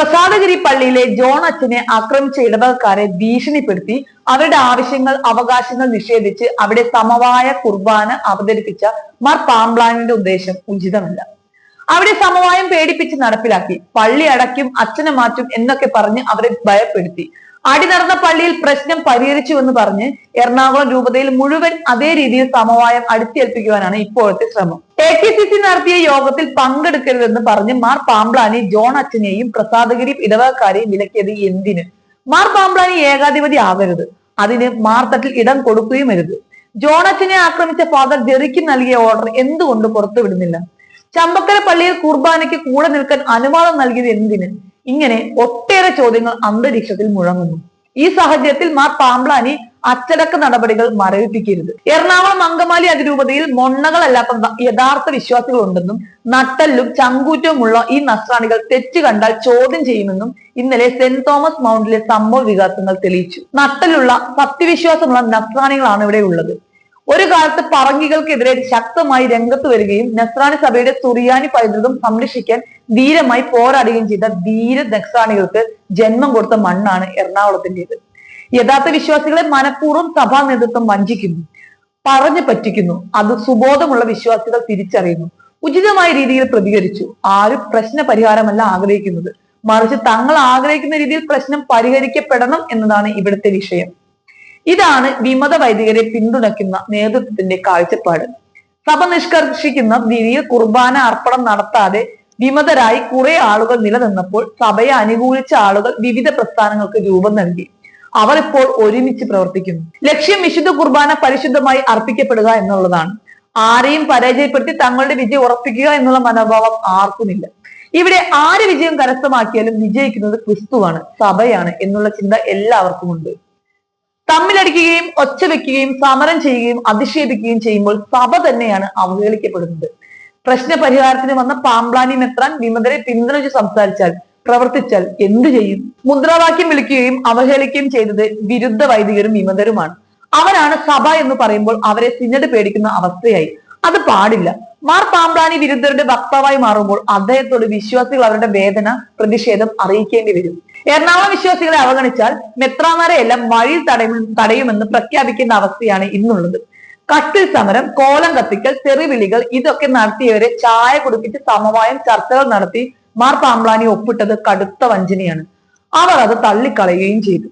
പ്രസാദഗിരി പള്ളിയിലെ ജോൺ അച്ഛനെ ആക്രമിച്ച ഇടവകക്കാരെ ഭീഷണിപ്പെടുത്തി അവരുടെ ആവശ്യങ്ങൾ അവകാശങ്ങൾ നിഷേധിച്ച് അവിടെ സമവായ കുർബാന അവതരിപ്പിച്ച മാർ പാംബ്ലാനിന്റെ ഉദ്ദേശം ഉചിതമല്ല. അവിടെ സമവായം പേടിപ്പിച്ച് നടപ്പിലാക്കി. പള്ളി അടയ്ക്കും അച്ഛനെ മാറ്റും എന്നൊക്കെ പറഞ്ഞ് അവരെ ഭയപ്പെടുത്തി. അടി നടന്ന പള്ളിയിൽ പ്രശ്നം പരിഹരിച്ചു എന്ന് പറഞ്ഞ് എറണാകുളം രൂപതയിൽ മുഴുവൻ അതേ രീതിയിൽ സമവായം അടിച്ചേൽപ്പിക്കുവാനാണ് ഇപ്പോഴത്തെ ശ്രമം. എ കെ സി സി നടത്തിയ യോഗത്തിൽ പങ്കെടുക്കരുതെന്ന് പറഞ്ഞ് മാർ പാമ്പ്ലാനി ജോൺ അച്ഛനെയും പ്രസാദഗിരി ഇടവകക്കാരെയും വിലക്കിയത് എന്തിന്? മാർ പാമ്പ്ലാനി ഏകാധിപതി ആവരുത് അതിന് തട്ടിൽ ഇടം കൊടുക്കുകയും അരുത്. ജോൺ അച്ഛനെ ആക്രമിച്ച ഫാദർ ജെറിക്ക് നൽകിയ ഓർഡർ എന്തുകൊണ്ട് പുറത്തുവിടുന്നില്ല? ചമ്പക്കര പള്ളിയിൽ കുർബാനയ്ക്ക് കൂടെ നിൽക്കാൻ അനുവാദം നൽകിയത് എന്തിന്? ഇങ്ങനെ ഒട്ടേറെ ചോദ്യങ്ങൾ അന്തരീക്ഷത്തിൽ മുഴങ്ങുന്നു. ഈ സാഹചര്യത്തിൽ മാർ പാമ്പ്ലാനി അച്ചടക്ക നടപടികൾ മരവിപ്പിക്കരുത്. എറണാകുളം അങ്കമാലി അതിരൂപതയിൽ മൊണ്ണകളല്ലാത്ത യഥാർത്ഥ യഥാർത്ഥ വിശ്വാസികളുണ്ടെന്നും നട്ടല്ലും ചങ്കൂറ്റവുമുള്ള ഈ നസ്രാണികൾ തെറ്റ് കണ്ടാൽ ചോദ്യം ചെയ്യുമെന്നും ഇന്നലെ സെന്റ് തോമസ് മൗണ്ടിലെ സംഭവ വികാസങ്ങൾ തെളിയിച്ചു. നട്ടലുള്ള സത്യവിശ്വാസമുള്ള നസ്രാണികളാണ് ഇവിടെ ഉള്ളത്. ഒരു കാലത്ത് പറങ്കികൾക്കെതിരെ ശക്തമായി രംഗത്ത് വരികയും നസ്രാണി സഭയുടെ തുറിയാനി പൈതൃകം സംരക്ഷിക്കാൻ ധീരമായി പോരാടുകയും ചെയ്ത ധീര നസ്രാണികൾക്ക് ജന്മം കൊടുത്ത മണ്ണാണ് എറണാകുളത്തിന്റെത്. യഥാർത്ഥ വിശ്വാസികളെ മനഃപൂർവം സഭാ നേതൃത്വം വഞ്ചിക്കുന്നു പറഞ്ഞു പറ്റിക്കുന്നു അത് സുബോധമുള്ള വിശ്വാസികൾ തിരിച്ചറിയുന്നു ഉചിതമായ രീതിയിൽ പ്രതികരിച്ചു ആരും പ്രശ്ന പരിഹാരമല്ല ആഗ്രഹിക്കുന്നത്. മറിച്ച് തങ്ങൾ ആഗ്രഹിക്കുന്ന രീതിയിൽ പ്രശ്നം പരിഹരിക്കപ്പെടണം എന്നതാണ് ഇവിടുത്തെ വിഷയം. ഇതാണ് വിമത വൈദികരെ പിന്തുണയ്ക്കുന്ന നേതൃത്വത്തിന്റെ കാഴ്ചപ്പാട്. സഭ നിഷ്കർഷിക്കുന്ന ദിവ്യ കുർബാന അർപ്പണം നടത്താതെ വിമതരായി കുറെ ആളുകൾ നിലനിന്നപ്പോൾ സഭയെ അനുകൂലിച്ച ആളുകൾ വിവിധ പ്രസ്ഥാനങ്ങൾക്ക് രൂപം നൽകി. അവർ ഇപ്പോൾ ഒരുമിച്ച് പ്രവർത്തിക്കുന്നു. ലക്ഷ്യം വിശുദ്ധ കുർബാന പരിശുദ്ധമായി അർപ്പിക്കപ്പെടുക എന്നുള്ളതാണ്. ആരെയും പരാജയപ്പെടുത്തി തങ്ങളുടെ വിജയം ഉറപ്പിക്കുക എന്നുള്ള മനോഭാവം ആർക്കുമില്ല. ഇവിടെ ആര് വിജയം കരസ്ഥമാക്കിയാലും വിജയിക്കുന്നത് ക്രിസ്തുവാണ് സഭയാണ് എന്നുള്ള ചിന്ത എല്ലാവർക്കും ഉണ്ട്. തമ്മിലടിക്കുകയും ഒച്ച വെക്കുകയും സമരം ചെയ്യുകയും അധിക്ഷേപിക്കുകയും ചെയ്യുമ്പോൾ സഭ തന്നെയാണ് അവഹേളിക്കപ്പെടുന്നത്. പ്രശ്ന പരിഹാരത്തിന് വന്ന പാമ്പ്ലാനി മെത്രാൻ വിമതരെ പിന്തുണച്ച് സംസാരിച്ചാൽ പ്രവർത്തിച്ചാൽ എന്തു ചെയ്യും? മുദ്രാവാക്യം വിളിക്കുകയും അവഹേളിക്കുകയും ചെയ്തത് വിരുദ്ധ വൈദികരും വിമതരുമാണ്. അവരാണ് സഭ എന്ന് പറയുമ്പോൾ അവരെ സിനഡ് പേടിക്കുന്ന അവസ്ഥയായി. അത് പാടില്ല. മാർ പാമ്പ്രാണി വിരുദ്ധരുടെ വക്താവായി മാറുമ്പോൾ അദ്ദേഹത്തോട് വിശ്വാസികൾ അവരുടെ വേദന പ്രതിഷേധം അറിയിക്കേണ്ടി വരും. എറണാകുളം വിശ്വാസികളെ അവഗണിച്ചാൽ മെത്രാമാരെ എല്ലാം വഴി തടയും തടയുമെന്ന് പ്രഖ്യാപിക്കുന്ന അവസ്ഥയാണ് ഇന്നുള്ളത്. കട്ടിൽ സമരം കോലം കത്തിക്കൽ തെറിവിളികൾ ഇതൊക്കെ നടത്തിയവരെ ചായ കുടിപ്പിച്ച് സമവായം ചർച്ചകൾ നടത്തി മാർ പാമ്പ്ലാനി ഒപ്പിട്ടത് കടുത്ത വഞ്ചനയാണ്. അവർ അത് തള്ളിക്കളയുകയും ചെയ്തു.